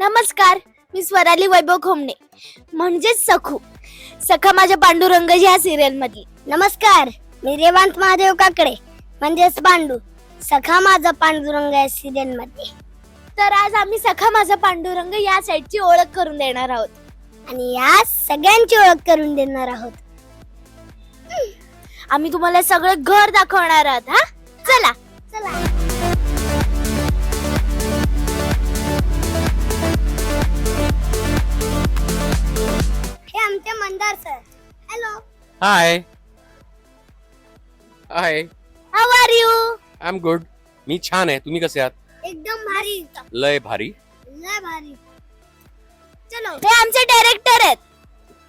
नमस्कार मी स्वराली वैभव खोमणे म्हणजेच सखू. सखा माझ्या पांडुरंग ह्या सिरियल मधली नमस्कार मी रेवांत महादेव काकडे म्हणजेच पांडू. सखा माझा पांडुरंग या सिरियलमध्ये तर आज आम्ही सखा माझा पांडुरंग या साईडची ओळख करून देणार आहोत. आणि या सगळ्यांची ओळख करून देणार आहोत. आम्ही तुम्हाला सगळं घर दाखवणार आहोत हा? आमचे Mandar sir. Hello hi hi how are you I am good मी छान आहे. तुम्ही कसे आहात? एकदम भारी. लय भारी. लय भारी. चलो. हे आमचे डायरेक्टर आहेत.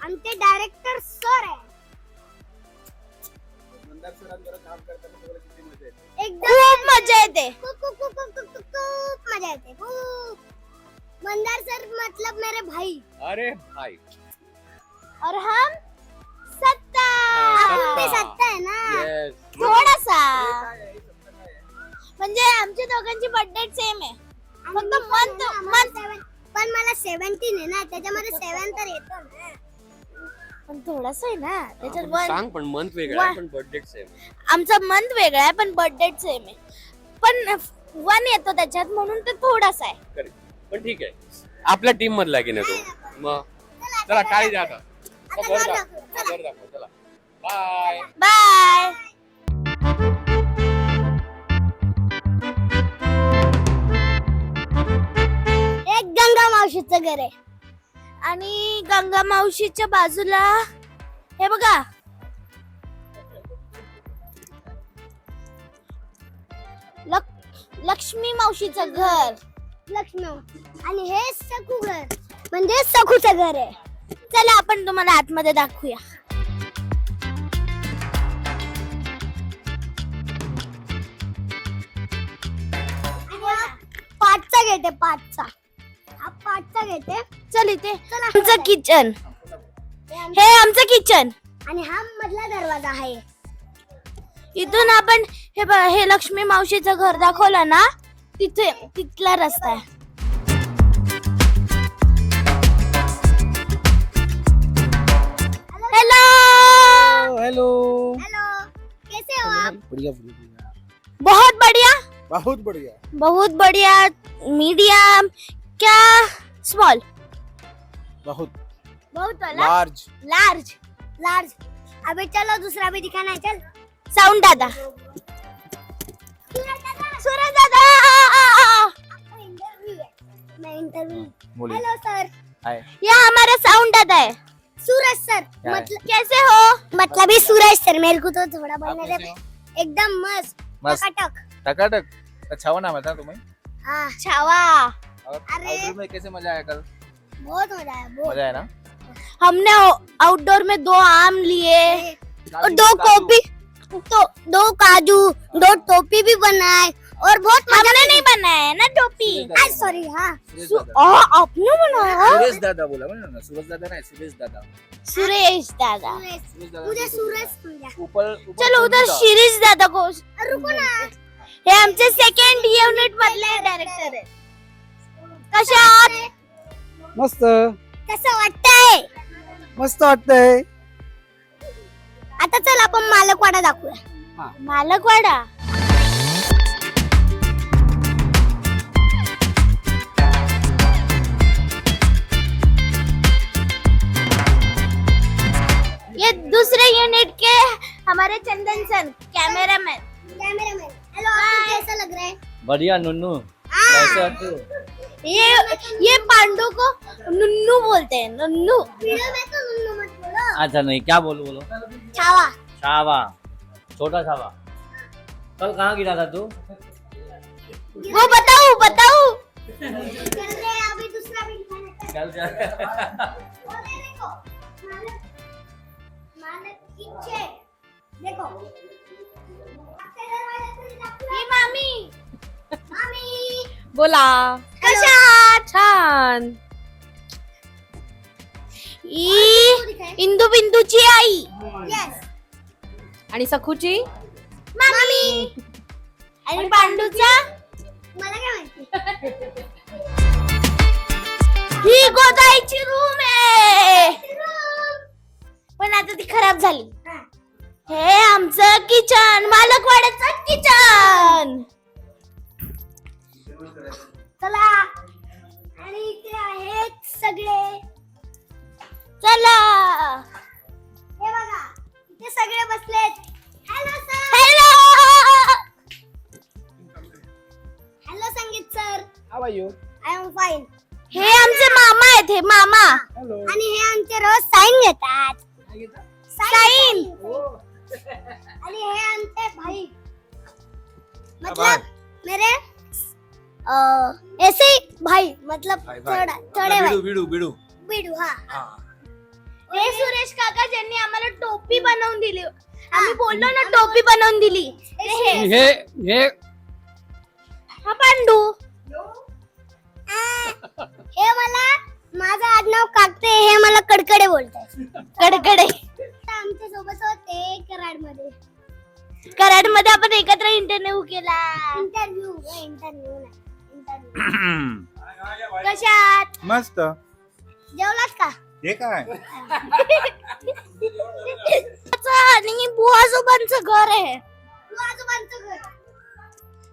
आमचे डायरेक्टर सर आहे एकदम खूप मजा येते. खूप खूप खूप खूप खूप खूप खूप मजा येते. खूप. मंदार सर मतलब मेरे भाई. अरे भाई. और हम सत्ता। आपण भी सत्ता आहे ना। येस थोडासा। म्हणजे आमच्या दोघांची बर्थडे सेम आहे. फक्त मी month- पण मला सेव्हन्टीन आहे ना त्याच्यामध्ये सेवन तर येतो ना. पण थोडासा आहे ना त्याच्यात वन सांग पण मंथ वेगळा आहे वा. पण बर्थडे सेम आमचा मंथ वेगळा आहे पण बर्थडे सेम आहे. पण वन येतो त्याच्यात म्हणून ते थोडासा आहे. करेक्ट पण ठीक आहे. आपल्या टीम मधला आहे की नाही तो? मग? चला टाळी द्या आता आता घर घर दाखव दाखव, घर दाखव चला. बाय बाय एक गंगा मावशीचं घर आहे. आणि गंगा मावशीच्या बाजूला हे बघा. लक- लक्ष्मी मावशीचं घर. लक्ष्मी. आणि हे सखू घर. म्हणजे सखूचं घर आहे. चला आपण तुम्हाला आतमध्ये दाखवूया. पाचचा गेट आहे पाचचा हा पाचचा गेट आहे चल इथे. चला. आमचं किचन हे आम- आमचं किचन आणि हा मधला दरवाजा आहे. इथून आपण हे हे लक्ष्मी मावशीचं घर दाखवलं ना तिथे तिथला रस्ता आहे. हो। बढ़िया बहुत बढ़िया। बहुत बढ़िया। बहुत बढ़िया मीडियम क्या? स्मॉल बहुत। बहुत लार्ज लार्ज लार्ज अभी चलो दूसरा भी दिखाना है चल। साउंड दादा। सूरज दादा। मैं इंटरव्यू हेलो सर हाय ये हमारा साउंड दादा है। सूरज सर मतलब कैसे हो? मतलब ही सूरज सर मेरे को तो थोड़ा बोलने दे एकदम मस्त. मस्त. टकाटक. टकाटक? छावा हो नाम था तुम्हें? हाँ. छावा. और अरे। आउटडोर में कैसे मज़ा आया कल? बहुत मज़ा आया बहुत. मज़ा आया ना? हमने आउटडोर में दो आम लिए और दो काजू- कॉपी तो दो काजू दो टोपी भी बनाए और बहुत मजा हमने नहीं बनाया है ना टोपी? सुरेश दादा सॉरी हाँ। सुरेश सु- दादा आ, आपने बनाया? सुरेश दादा बोला मैंने ना सुरेश दादा नहीं सुरेश दादा। सुरेश दादा। सूरज सुरेश दादा मुझे सूरज। समझा ऊपर चलो उधर सूरज शिरीष दादा को रुको ना। हे आमचे सेकंड युनिट मधले डायरेक्टर आहे कशा आहात मस्त। कसं वाटतंय? मस्त वाटतंय. आता चल आपण मालकवाडा दाखवूया. मालकवाडा? हमारे Chandan son cameraman. Cameraman. Hello आपको कैसा लग रहा है? बढ़िया नुन्नू। कैसे हो ये ये पांडु को नुन्नू बोलते हैं नुन्नू। वीडियो में तो नुन्नू मत बोलो। अच्छा नहीं क्या बोलो बोलो। छावा। छावा। छोटा छावा। कल कहाँ गिरा था तू? वो बताओ बताओ। चल रहे हैं, अभी दूसरा क्या वो मालक मालक पीछे देखो. ये मामी। मामी। बोला। कशा आहात छान ही इंदू बिंदूची आई। यस आणि सखूची? मामी। आणि पांडूचा? मला काय माहिती? ही गोदाईची रूम आहे. पण आता ती खराब झाली. हे आमचं किचन मालकवाड्याचं किचन. चला आणि इथे आहेत सगळे. चला. हे बघा इथे सगळे बसलेत. Hello sir hello hello Sangeet sir how are you I am fine हे आमचे मामा आहेत हे मामा. आणि हे आमचे रोज साईन घेतात. साईन आणि हे आमचे भाई. मतलब मेरे अ, ऐसे भाई मतलब. थोड़ा थोड़े भाई. बिडू बिडू बिडू हा. हे. सुरेश काका ज्यांनी आम्हाला टोपी बनवून दिली. आम्ही बोललो ना टोपी बनवून दिली. हे हे. हे. हा पांडू. हे मला माझं आडनाव काकते हे मला कडकडे बोलतात कडकडे. आमच्यासोबत होते कराडमध्ये कराडमध्ये आपण एकत्र इंटरव्ह्यू केला. इंटरव्ह्यू इंटरव्ह्यू इंटरव्ह्यू कशात मस्त. जेवलात का? हे काय? आणि बुवाजोबांचं घर आहे. बुवाजोबांचं घर.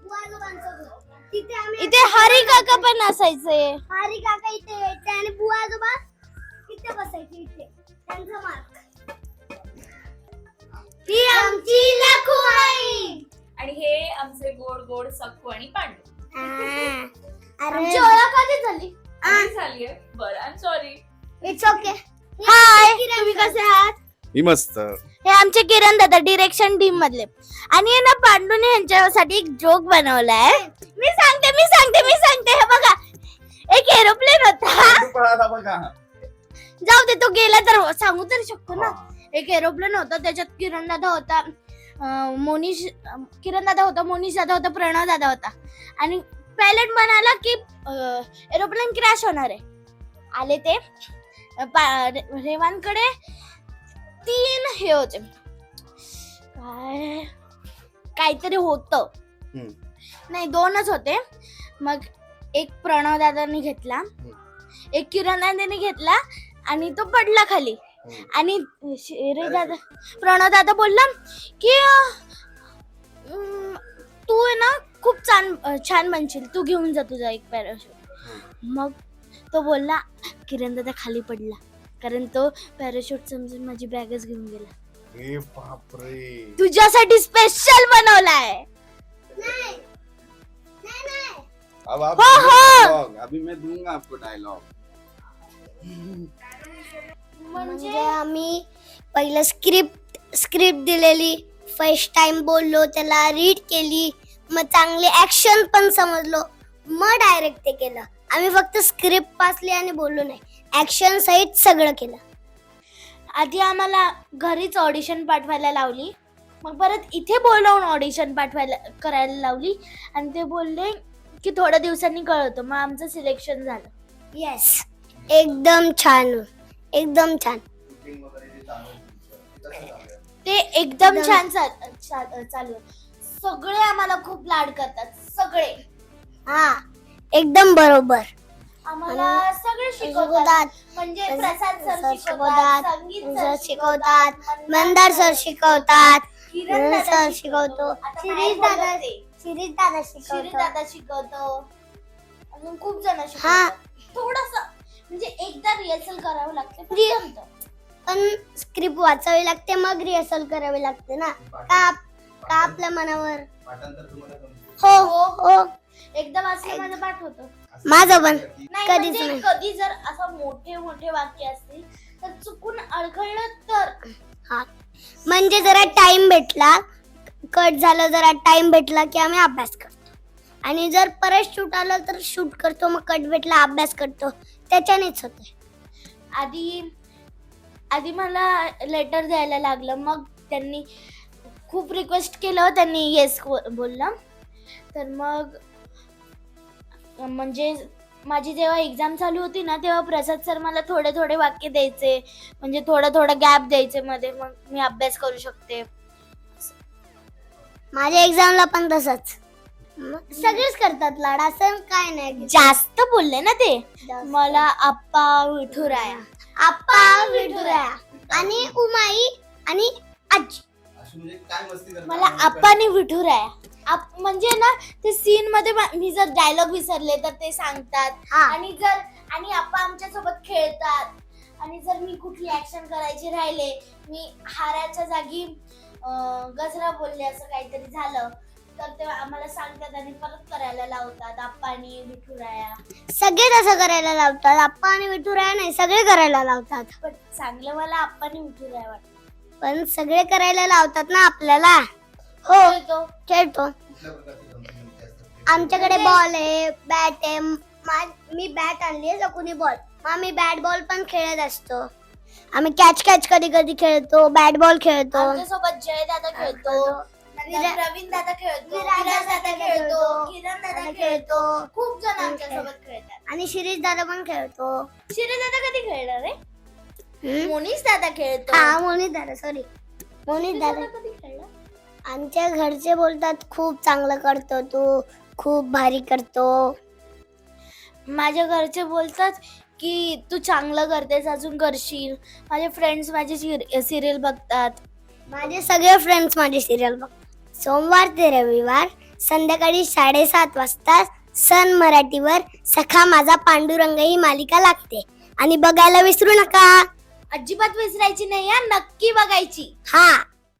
बुवाजोबांचं घर. इथे हरी काका पण असायचे. हारी काका इथे यायचे आणि बुवाजोबा इथे बसायचे इथे. त्यांचा मार्क ही आमची लखुबाई आणि हे आमचे गोड गोड सक्कू आणि पांडू. अरे. आमची ओळख कधी झाली? झालीये बरं I sorry it's okay hi तुम्ही कसे आहात? ही मस्त. हे आमचे किरण दादा डिरेक्शन टीम मधले. आणि हे ना पांडूने यांच्यासाठी एक जोक बनवलाय. मी सांगते मी सांगते मी सांगते. हे बघा. एक एरोप्लेन होता. बघा. जाऊ दे तो गेला तर सांगू तरी शकतो ना. एक एरोप्लेन होता त्याच्यात किरण दादा होता. अं, मोनिश किरण दादा होता मोनिश दादा होता प्रणव दादा होता. आणि पायलट म्हणाला की एरोप्लेन क्रॅश होणार आहे. आले ते. अं, पा- रे- रेवांकडे. तीन हे होते. काय? काहीतरी होत. हम्म. नाही दोनच होते. मग एक प्रणव दादांनी घेतला. एक किरण दादाने घेतला आणि तो पडला खाली. आणि रे दादा प्रणव दादा बोलला की अं, तू आहे ना खूप छान छान बनशील. तू घेऊन जा तुझा एक पॅराशूट. मग तो बोलला किरण दादा खाली पडला. कारण तो पॅराशूट समजून माझी बॅगच घेऊन गेला. हे बापरे. तुझ्यासाठी स्पेशल बनवलाय. नाही. नाही नाही. अब आप हो, हो. dialogue. अभी मैं दूंगा आपको डायलॉग म्हणजे? आम्ही पहिलं स्क्रिप्ट स्क्रिप्ट दिलेली. फर्स्ट टाइम बोललो त्याला रीड केली. मग चांगली ऍक्शन पण समजलो. मग डायरेक्ट ते केलं. आम्ही फक्त स्क्रिप्ट वाचली आणि बोललो नाही. ऍक्शन सहित सगळं केलं. आधी आम्हाला घरीच ऑडिशन पाठवायला लावली. मग परत इथे बोलवून ऑडिशन पाठवायला करायला लावली. आणि ते बोलले की थोड्या दिवसांनी कळवतो. मग आमचं सिलेक्शन झालं. येस एकदम छान. एकदम छान. ते एकदम छान चाल-. सगळे आम्हाला खूप लाड करतात. सगळे. हा. एकदम बरोबर. आम्हाला सगळे शिकवतात. म्हणजे सर प्रसाद सर शिकवतात शिकवतात संगीत सर शिकवतात मंदार सर शिकवतात किरण सर शिकवतो. शिरीष दादा. शिरीष दादा शिरी शिकवतो दादा शिकवतो. अजून खूप जण हा. शिकवतात थोडस म्हणजे एकदा रिहर्सल करावं लागते पण स्क्रिप्ट वाचावी लागते मग रिहर्सल करावी लागते ना. का का आपल्या मनावर? हो हो हो. एकदा वाचलं माझं पाठ होतं. माझं पण. नाही कधीच म्हणजे नाही. कधी जर असं मोठे मोठे वाक्य असतील तर चुकून अडखळलं तर? हा. म्हणजे जरा टाइम भेटला कट झालं जरा टाइम भेटला की आम्ही अभ्यास करतो. आणि जर परत शूट आलं तर शूट करतो मग कट भेटला अभ्यास करतो. त्याच्यानेच होते आधी आधी मला लेटर द्यायला लागलं मग त्यांनी खूप रिक्वेस्ट केलं त्यांनी येस बोललं. तर मग म्हणजे माझी जेव्हा एक्झाम चालू होती ना तेव्हा प्रसाद सर मला थोडे थोडे वाक्य द्यायचे. म्हणजे थोडं थोडं गॅप द्यायचे मध्ये मग मी अभ्यास करू शकते. माझ्या एक्झामला पण तसंच. सगळेच करतात लाड असं काय नाही. जास्त बोलले ना ते. मला आप्पा विठुराया. आप्पा विठुराया. आणि उमाई आणि आजी. मला आप्पानी विठुराया. आप म्हणजे ना ते सीन मध्ये मा- मी जर डायलॉग विसरले तर ते सांगतात. हा. आणि जर आणि आप्पा आमच्यासोबत खेळतात. आणि जर मी कुठली ऍक्शन करायची राहिले मी हाराच्या जागी अं, गजरा बोलले असं काहीतरी झालं तर ते आम्हाला सांगतात आणि परत करायला लावतात आप्पानी विठुराया. सगळे तसं करायला लावतात. आप्पा आणि विठुराया नाही सगळे करायला लावतात. पण चांगलं मला आप्पानी विठुराया वाटतं. पण सगळे करायला लावतात ना आपल्याला. हो. खेळतो. खेळतो. आमच्याकडे बॉल आहे बॅट आहे. मा- बॅट आणली आहे कुणी बॉल मग आम्ही बॅट बॉल पण खेळत असतो. आम्ही कॅच कॅच कधी कधी खेळतो बॅट बॉल खेळतो. आमच्यासोबत जय दादा खेळतो दादा खेळतो विराज दादा खेळतो. किरण दादा. खूप जण आमच्यासोबत खेळतात. आणि शिरीष दादा पण खेळतो. शिरे दादा कधी खेळणार हम्म? मोनीस दादा खेळतो. हा मोनित दादा सॉरी शिरीष दादा दादा कधी खेळला आमच्या घरचे बोलतात खूप चांगलं करतो तू खूप भारी करतो. माझ्या घरचे बोलतात की तू चांगलं करतेस अजून करशील. माझे फ्रेंड्स माझी सिरियल बघतात. माझे सगळे फ्रेंड्स माझी सिरियल बघ सोमवार ते रविवार संध्याकाळी साडेसात वाजता सन मराठीवर सखा माझा पांडुरंग ही मालिका लागते. आणि बघायला विसरू नका. अजिबात विसरायची नाही हा नक्की बघायची. हा.